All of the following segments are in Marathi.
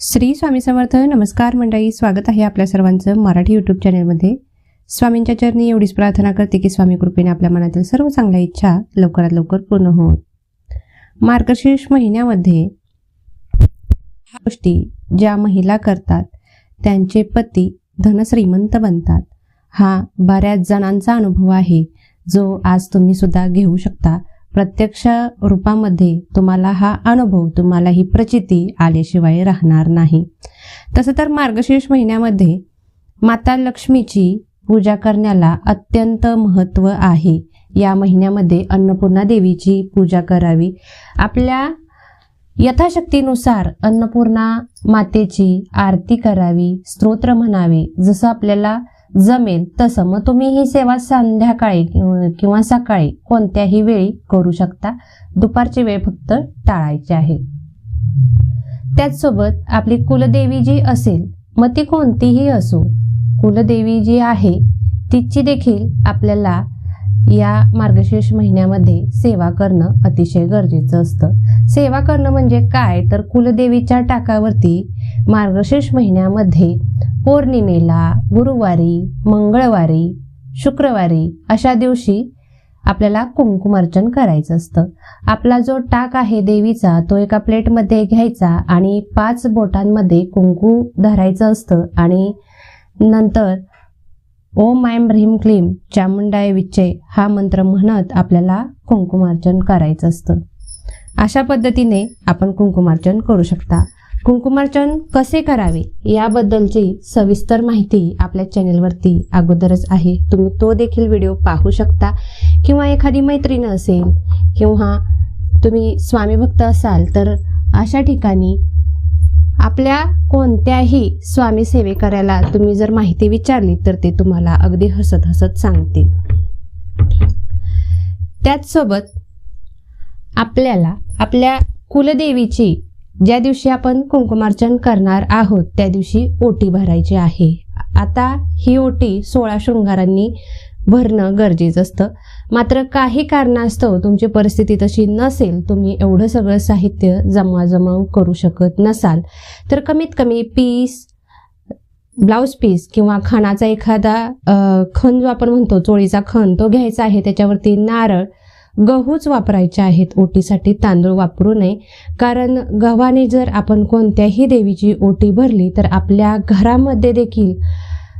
श्री स्वामी समर्थ नमस्कार मंडळी स्वागत आहे आपल्या सर्वांचं मराठी यूट्यूब चॅनलमध्ये स्वामींच्या चरणी एवढीच प्रार्थना करते की स्वामी कृपेने आपल्या मनातील सर्व चांगल्या इच्छा लवकरात लवकर पूर्ण होत. मार्गशीर्ष महिन्यामध्ये ह्या गोष्टी ज्या महिला करतात त्यांचे पती धनश्रीमंत बनतात. हा बऱ्याच जणांचा अनुभव आहे जो आज तुम्ही सुद्धा घेऊ शकता. प्रत्यक्ष रूपामध्ये तुम्हाला हा अनुभव तुम्हाला ही प्रचिती आल्याशिवाय राहणार नाही. तसं तर मार्गशीर्ष महिन्यामध्ये माता लक्ष्मीची पूजा करण्याला अत्यंत महत्त्व आहे. या महिन्यामध्ये अन्नपूर्णा देवीची पूजा करावी. आपल्या यथाशक्तीनुसार अन्नपूर्णा मातेची आरती करावी स्तोत्र म्हणावे. जसं आपल्याला जमेल तसं मग तुम्ही ही सेवा संध्याकाळी किंवा- सकाळी कोणत्याही वेळी करू शकता. दुपारची वेळ फक्त टाळायची आहे. त्याचसोबत आपली कुलदेवी जी असेल मग ती कोणतीही असो कुलदेवी जी आहे तिची देखील आपल्याला या मार्गशीर्ष महिन्यामध्ये सेवा करणं अतिशय गरजेचं असतं. सेवा करणं म्हणजे काय? तर कुलदेवीच्या टाकावरती मार्गशीर्ष महिन्यामध्ये पौर्णिमेला गुरुवारी मंगळवारी शुक्रवारी अशा दिवशी आपल्याला कुंकुमार्चन करायचं असतं. आपला जो टाक आहे देवीचा तो एका प्लेटमध्ये घ्यायचा आणि पाच बोटांमध्ये कुंकू धरायचं असतं आणि नंतर ओम ऐम ह्रीम क्लीम चामुंडाय विच्चे हा मंत्र म्हणत आपल्याला कुंकुमार्चन करायचं असतं. अशा पद्धतीने आपण कुंकुमार्चन करू शकता. कुंकुमार्चन कसे करावे याबद्दलची सविस्तर माहिती आपल्या चॅनेलवरती अगोदरच आहे. तुम्ही तो देखील व्हिडिओ पाहू शकता. किंवा एखादी मैत्रीण असेल किंवा तुम्ही स्वामी भक्त असाल तर अशा ठिकाणी आपल्या कोणत्याही स्वामी सेवेकऱ्याला तुम्ही जर माहिती विचारली तर ते तुम्हाला अगदी हसत हसत सांगतील. त्याचसोबत आपल्याला आपल्या कुलदेवीची ज्या दिवशी आपण कुंकुमार्चन करणार आहोत त्या दिवशी ओटी भरायची आहे. आता ही ओटी सोळा शृंगारांनी भरणं गरजेचं असतं. मात्र काही कारणास्तव तुमची परिस्थिती तशी नसेल तुम्ही एवढं सगळं साहित्य जमाजमा करू शकत नसाल. तर कमीत कमी पीस ब्लाऊज पीस किंवा खणाचा एखादा खण जो आपण म्हणतो चोळीचा खण तो घ्यायचा आहे. त्याच्यावरती नारळ गहूच वापरायचे आहेत. ओटीसाठी तांदूळ वापरू नये. कारण गव्हाने जर आपण कोणत्याही देवीची ओटी भरली तर आपल्या घरामध्ये देखील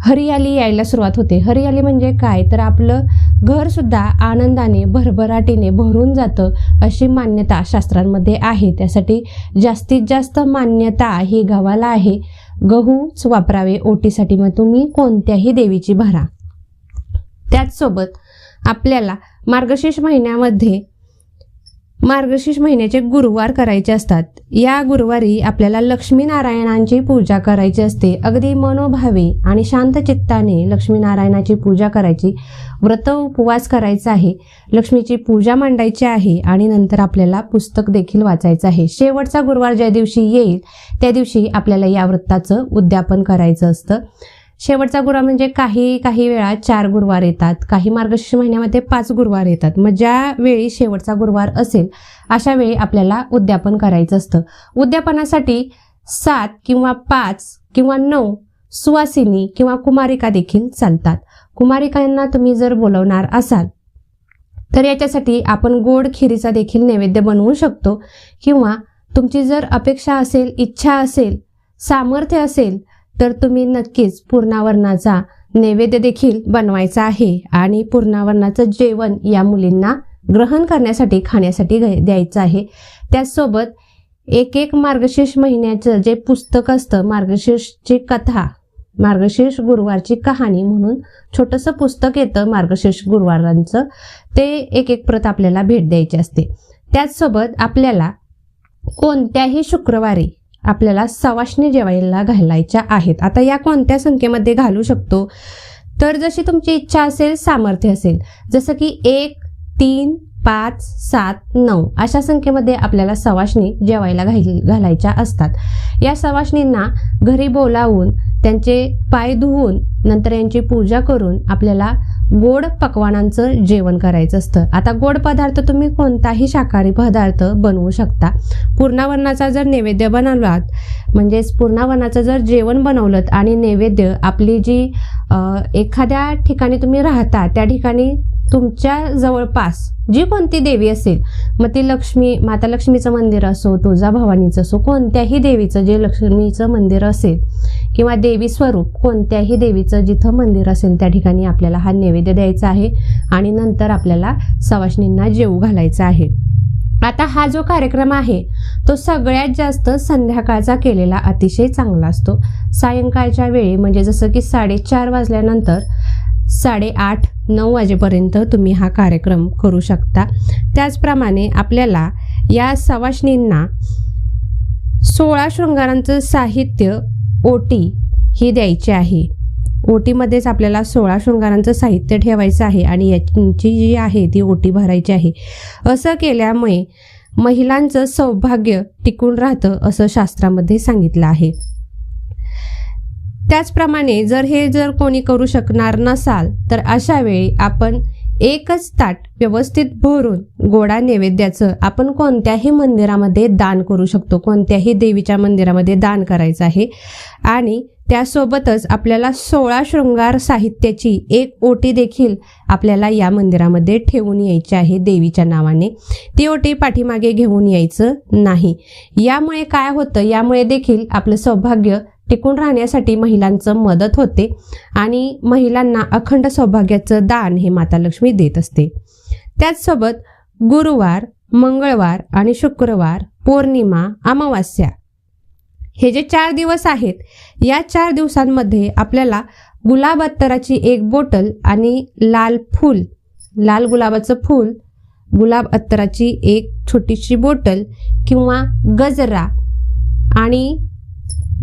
हरियाली यायला सुरुवात होते. हरियाली म्हणजे काय? तर आपलं घरसुद्धा आनंदाने भरभराटीने भरून जातं अशी मान्यता शास्त्रांमध्ये आहे. त्यासाठी जास्तीत जास्त मान्यता ही गव्हाला आहे. गहूच वापरावे. ओटीसाठी मग तुम्ही कोणत्याही देवीची भरा. त्याचसोबत आपल्याला मार्गशीर्ष महिन्यामध्ये मार्गशीर्ष महिन्याचे गुरुवार करायचे असतात. या गुरुवारी आपल्याला लक्ष्मीनारायणांची पूजा करायची असते. अगदी मनोभावे आणि शांत चित्ताने लक्ष्मीनारायणाची पूजा करायची. व्रत उपवास करायचा आहे. लक्ष्मीची पूजा मांडायची आहे आणि नंतर आपल्याला पुस्तक देखील वाचायचं आहे. शेवटचा गुरुवार ज्या दिवशी येईल त्या दिवशी आपल्याला या व्रताचं उद्यापन करायचं असतं. शेवटचा गुरुवार म्हणजे काही काही वेळा चार गुरुवार येतात. काही मार्गशीर्ष महिन्यामध्ये पाच गुरुवार येतात. मग ज्या वेळी शेवटचा गुरुवार असेल अशा वेळी आपल्याला उद्यापन करायचं असतं. उद्यापनासाठी सात किंवा पाच किंवा नऊ सुवासिनी किंवा कुमारिका देखील चालतात. कुमारिकांना तुम्ही जर बोलवणार असाल तर याच्यासाठी आपण गोड खिरीचा देखील नैवेद्य बनवू शकतो. किंवा तुमची जर अपेक्षा असेल इच्छा असेल सामर्थ्य असेल तर तुम्ही नक्कीच पूर्णावरणाचा नैवेद्य देखील बनवायचा आहे. आणि पूर्णावरणाचं जेवण या मुलींना ग्रहण करण्यासाठी खाण्यासाठी द्यायचं आहे. त्याचसोबत एक एक मार्गशीर्ष महिन्याचं जे पुस्तक असतं मार्गशीर्षची कथा मार्गशीर्ष गुरुवारची कहाणी म्हणून छोटंसं पुस्तक येतं मार्गशीर्ष गुरुवारांचं. ते एक एक प्रत आपल्याला भेट द्यायची असते. त्याचसोबत आपल्याला कोणत्याही शुक्रवारी आपल्याला सवाशणी जेवायला घालायच्या आहेत. आता या कोणत्या संख्येमध्ये घालू शकतो? तर जशी तुमची इच्छा असेल सामर्थ्य असेल. जसं की एक तीन पाच सात नऊ. अशा संख्येमध्ये आपल्याला सवाशणी जेवायला घाल घालायच्या असतात. या सवाशणींना घरी बोलावून त्यांचे पाय धुवून नंतर यांची पूजा करून आपल्याला गोड पकवानांचं जेवण करायचं असतं. आता गोड पदार्थ तुम्ही कोणताही शाकाहारी पदार्थ बनवू शकता. पूर्णावरणाचा जर नैवेद्य बनवलात म्हणजेच पूर्णावरणाचं जर जेवण बनवलं आणि नैवेद्य आपली जी एखाद्या ठिकाणी तुम्ही राहता त्या ठिकाणी तुमच्या जवळपास जी कोणती देवी असेल मग ती लक्ष्मी माता लक्ष्मीचं मंदिर असो तुळजाभवानीचं असो कोणत्याही देवीचं जे लक्ष्मीचं मंदिर असेल किंवा देवी स्वरूप कोणत्याही देवीचं जिथं मंदिर असेल त्या ठिकाणी आपल्याला हा नैवेद्य द्यायचा आहे आणि नंतर आपल्याला सवाशणींना जेवू घालायचं आहे. आता हा जो कार्यक्रम आहे तो सगळ्यात जास्त संध्याकाळचा केलेला अतिशय चांगला असतो. सायंकाळच्या वेळी म्हणजे जसं की साडेचार वाजल्यानंतर साडेआठ नऊ वाजेपर्यंत तुम्ही हा कार्यक्रम करू शकता. त्याचप्रमाणे आपल्याला या सवाशणींना सोळा शृंगारांचं साहित्य ओटी ही द्यायची आहे. ओटीमध्येच आपल्याला सोळा शृंगारांचं साहित्य ठेवायचं आहे आणि याची जी आहे ती ओटी भरायची आहे. असं केल्यामुळे महिलांचं सौभाग्य टिकून राहतं असं शास्त्रामध्ये सांगितलं आहे. त्याचप्रमाणे जर हे जर कोणी करू शकणार नसाल तर अशा वेळी आपण एकच ताट व्यवस्थित भरून गोडा नैवेद्याचं आपण कोणत्याही मंदिरामध्ये दान करू शकतो. कोणत्याही देवीच्या मंदिरामध्ये दान करायचं आहे. आणि त्यासोबतच आपल्याला सोळा शृंगार साहित्याची एक ओटी देखील आपल्याला या मंदिरामध्ये ठेवून यायची आहे देवीच्या नावाने. ती ओटी पाठीमागे घेऊन यायचं नाही. यामुळे काय होतं? यामुळे देखील आपलं सौभाग्य टिकून राहण्यासाठी महिलांचं मदत होते आणि महिलांना अखंड सौभाग्याचं दान हे माता लक्ष्मी देत असते. त्याचसोबत गुरुवार मंगळवार आणि शुक्रवार पौर्णिमा अमावास्या हे जे चार दिवस आहेत या चार दिवसांमध्ये आपल्याला गुलाब अत्तराची एक बोटल आणि लाल फूल लाल गुलाबाचं फूल गुलाब अत्तराची एक छोटीशी बोटल किंवा गजरा आणि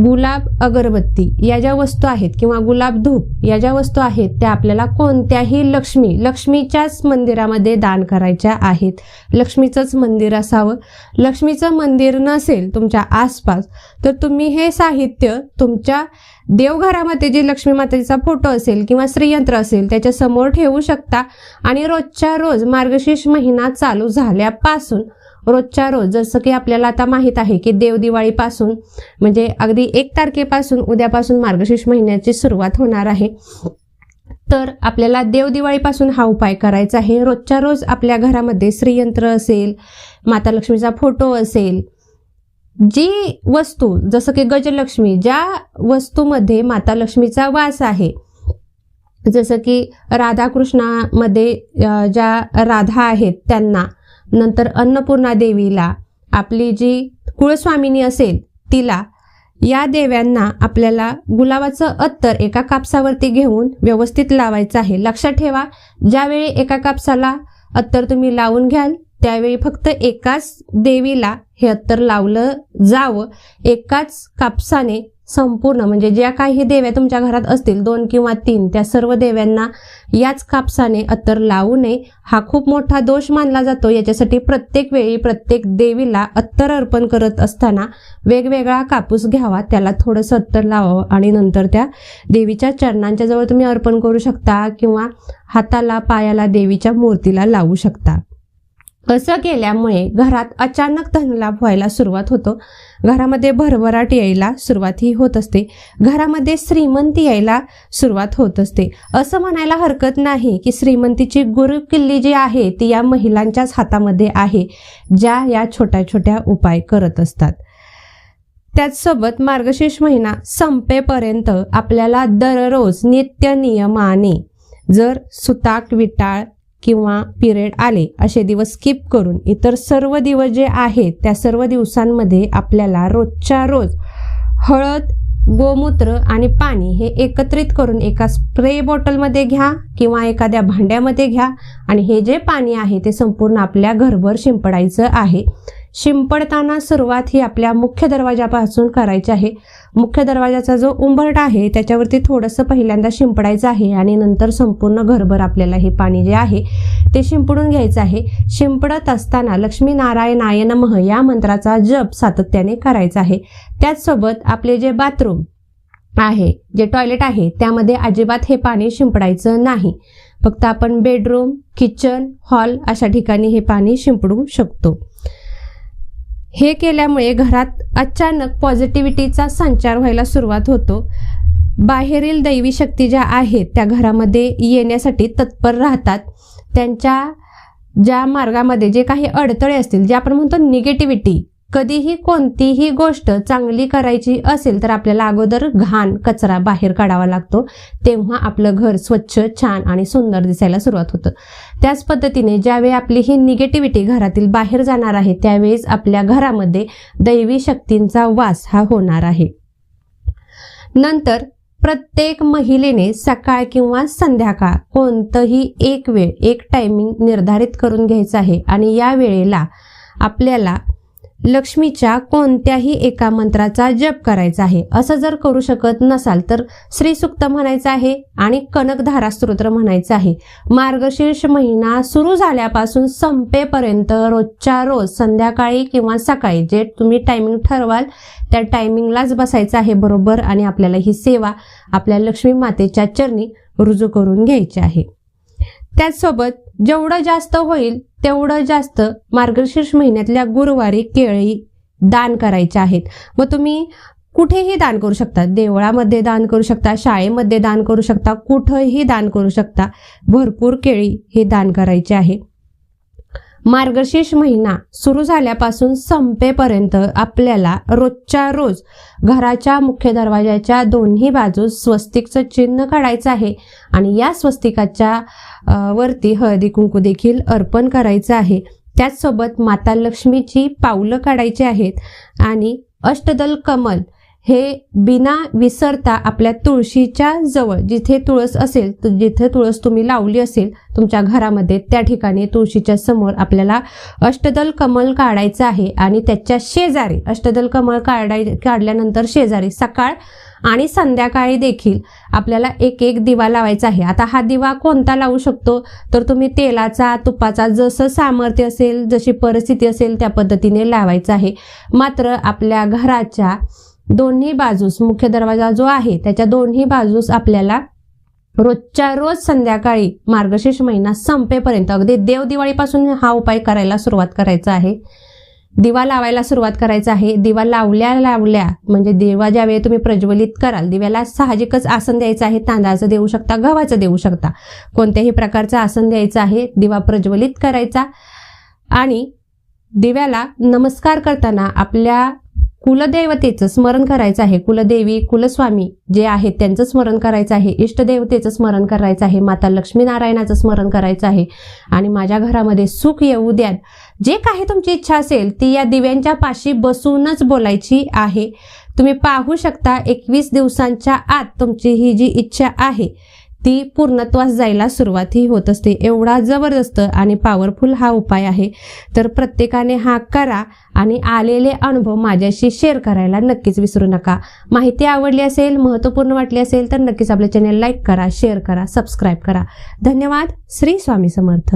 गुलाब अगरबत्ती या ज्या वस्तू आहेत किंवा गुलाब धूप या ज्या वस्तू आहेत त्या आपल्याला कोणत्याही लक्ष्मी लक्ष्मीच्याच मंदिरामध्ये दान करायच्या आहेत. लक्ष्मीचंच मंदिर असावं. लक्ष्मीचं मंदिर नसेल तुमच्या आसपास तर तुम्ही हे साहित्य तुमच्या देवघरामध्ये जे लक्ष्मी मातेचा फोटो असेल किंवा श्रीयंत्र असेल त्याच्यासमोर ठेवू शकता. आणि रोजच्या रोज मार्गशीर्ष महिना चालू झाल्यापासून रोजच्या रोज जसं की आपल्याला आता माहीत आहे की देवदिवाळीपासून म्हणजे अगदी एक तारखेपासून उद्यापासून मार्गशीर्ष महिन्याची सुरुवात होणार आहे. तर आपल्याला देवदिवाळीपासून हा उपाय करायचा आहे. रोजच्या रोज आपल्या घरामध्ये श्रीयंत्र असेल माता लक्ष्मीचा फोटो असेल जी वस्तू जसं की गजलक्ष्मी ज्या वस्तूमध्ये माता लक्ष्मीचा वास आहे जसं की राधाकृष्णामध्ये ज्या राधा आहेत त्यांना नंतर अन्नपूर्णा देवीला आपली जी कुळस्वामिनी असेल तिला या देव्यांना आपल्याला गुलाबाचं अत्तर एका कापसावरती घेऊन व्यवस्थित लावायचं आहे. लक्षात ठेवा ज्यावेळी एका कापसाला अत्तर तुम्ही लावून घ्याल त्यावेळी फक्त एकाच देवीला हे अत्तर लावलं जावं. एकाच कापसाने संपूर्ण म्हणजे ज्या काही देव्या तुमच्या घरात असतील दोन किंवा तीन त्या सर्व देव्यांना याच कापसाने अत्तर लावू नये. हा खूप मोठा दोष मानला जातो. याच्यासाठी प्रत्येक वेळी प्रत्येक देवीला अत्तर अर्पण करत असताना वेगवेगळा कापूस घ्यावा त्याला थोडंसं अत्तर लावावं आणि नंतर त्या देवीच्या चरणांच्या जवळ तुम्ही अर्पण करू शकता किंवा हाताला पायाला देवीच्या मूर्तीला लावू शकता. असं केल्यामुळे घरात अचानक धनलाभ व्हायला सुरुवात होतो? घरामध्ये भरभराट यायला सुरुवात ही होत असते. घरामध्ये श्रीमंती यायला सुरुवात होत असते. असं म्हणायला हरकत नाही की श्रीमंतीची गुरुकिल्ली जी आहे ती या महिलांच्याच हातामध्ये आहे ज्या या छोट्या छोट्या उपाय करत असतात. त्याचसोबत मार्गशीर्ष महिना संपेपर्यंत आपल्याला दररोज नित्य नियमाने जर सुताक विटाळ किंवा पिरियड आले असे दिवस स्किप करून इतर सर्व दिवस जे आहेत त्या सर्व दिवसांमध्ये आपल्याला रोजच्या रोज हळद गोमूत्र आणि पाणी हे एकत्रित करून एका स्प्रे बॉटलमध्ये घ्या किंवा एखाद्या भांड्यामध्ये घ्या. आणि हे जे पाणी आहे ते संपूर्ण आपल्या घरभर शिंपडायचं आहे. शिंपडताना सुरुवात ही आपल्या मुख्य दरवाजापासून करायची आहे. मुख्य दरवाजाचा जो उंबरटा आहे त्याच्यावरती थोडंसं पहिल्यांदा शिंपडायचं आहे आणि नंतर संपूर्ण घरभर आपल्याला हे पाणी जे आहे ते शिंपडून घ्यायचं आहे. शिंपडत असताना लक्ष्मी नारायणाय नमः या मंत्राचा जप सातत्याने करायचा आहे. त्याचसोबत आपले जे बाथरूम आहे जे टॉयलेट आहे त्यामध्ये अजिबात हे पाणी शिंपडायचं नाही. फक्त आपण बेडरूम किचन हॉल अशा ठिकाणी हे पाणी शिंपडू शकतो. हे केल्यामुळे घरात अचानक पॉझिटिव्हिटीचा संचार व्हायला सुरुवात होतो. बाहेरील दैवी शक्ती ज्या आहेत त्या घरामध्ये येण्यासाठी तत्पर राहतात. त्यांच्या ज्या मार्गामध्ये जे काही अडथळे असतील जे आपण म्हणतो निगेटिव्हिटी कधीही कोणतीही गोष्ट चांगली करायची असेल तर आपल्याला अगोदर घाण कचरा बाहेर काढावा लागतो. तेव्हा आपलं घर स्वच्छ छान आणि सुंदर दिसायला सुरुवात होतं. त्याच पद्धतीने ज्यावेळी आपली ही निगेटिव्हिटी घरातील बाहेर जाणार आहे त्यावेळेस आपल्या घरामध्ये दैवी शक्तींचा वास हा होणार आहे. नंतर प्रत्येक महिलेने सकाळ किंवा संध्याकाळ कोणतंही एक वेळ एक टायमिंग निर्धारित करून घ्यायचं आहे आणि या वेळेला आपल्याला लक्ष्मीच्या कोणत्याही एका मंत्राचा जप करायचा आहे. असं जर करू शकत नसाल तर श्रीसुक्त म्हणायचं आहे आणि कनकधारा स्तोत्र म्हणायचं आहे. मार्गशीर्ष महिना सुरू झाल्यापासून संपेपर्यंत रोजच्या रोज संध्याकाळी किंवा सकाळी जे तुम्ही टायमिंग ठरवाल त्या टायमिंगलाच बसायचं आहे बरोबर आणि आपल्याला ही सेवा आपल्या लक्ष्मी मातेच्या चरणी रुजू करून घ्यायची आहे. त्याचसोबत जेवढं जास्त होईल तेवढं जास्त मार्गशीर्ष महिन्यातल्या गुरुवारी केळी दान करायचे आहेत. मग तुम्ही कुठेही दान करू शकता. देवळामध्ये दान करू शकता शाळेमध्ये दान करू शकता कुठंही दान करू शकता. भरपूर केळी हे दान करायचे आहे. मार्गशीर्ष महिना सुरू झाल्यापासून संपेपर्यंत आपल्याला रोजच्या रोज घराच्या मुख्य दरवाजाच्या दोन्ही बाजूस स्वस्तिकचं चिन्ह काढायचं आहे आणि या स्वस्तिकाच्या वरती हळदी कुंकू देखील अर्पण करायचं आहे. त्याचसोबत माता लक्ष्मीची पावलं काढायची आहेत आणि अष्टदल कमल हे बिना विसरता आपल्या तुळशीच्या जवळ जिथे तुळस असेल तर जिथे तुळस तुम्ही लावली असेल तुमच्या घरामध्ये त्या ठिकाणी तुळशीच्या समोर आपल्याला अष्टदल कमल काढायचं आहे आणि त्याच्या शेजारी अष्टदल कमल काढाय काढल्यानंतर शेजारी सकाळ आणि संध्याकाळी देखील आपल्याला एक एक दिवा लावायचा आहे. आता हा दिवा कोणता लावू शकतो? तर तुम्ही तेलाचा तुपाचा जसं सामर्थ्य असेल जशी परिस्थिती असेल त्या पद्धतीने लावायचं आहे. मात्र आपल्या घराच्या दोन्ही बाजूस मुख्य दरवाजा जो आहे त्याच्या दोन्ही बाजूस आपल्याला रोजच्या रोज संध्याकाळी मार्गशीर्ष महिना संपेपर्यंत अगदी देव दिवाळीपासून हा उपाय करायला सुरुवात करायचा आहे. दिवा लावायला सुरुवात करायचा आहे. दिवा लावल्या लावल्या म्हणजे दिवा ज्यावेळी तुम्ही प्रज्वलित कराल दिव्याला साहजिकच आसन द्यायचं आहे तांदळाचं देऊ शकता गव्हाचं देऊ शकता. कोणत्याही प्रकारचं आसन द्यायचं आहे दिवा प्रज्वलित करायचा. आणि दिव्याला नमस्कार करताना आपल्या कुलदेवतेचं स्मरण करायचं आहे. कुलदेवी कुलस्वामी जे आहेत त्यांचं स्मरण करायचं आहे. इष्टदेवतेचं स्मरण करायचं आहे. माता लक्ष्मीनारायणाचं स्मरण करायचं आहे. आणि माझ्या घरामध्ये सुख येऊ द्यात जे काही तुमची इच्छा असेल ती या दिव्यांच्या पाशी बसूनच बोलायची आहे. तुम्ही पाहू शकता एकवीस दिवसांच्या आत तुमची ही जी इच्छा आहे ती पूर्णत्वास जायला सुरुवातही होत असते. एवढा जबरदस्त आणि पॉवरफुल हा उपाय आहे. तर प्रत्येकाने हा करा आणि आलेले अनुभव माझ्याशी शेअर करायला नक्कीच विसरू नका. माहिती आवडली असेल महत्त्वपूर्ण वाटली असेल तर नक्कीच आपल्या चॅनेल लाईक करा शेअर करा सबस्क्राईब करा. धन्यवाद. श्री स्वामी समर्थ.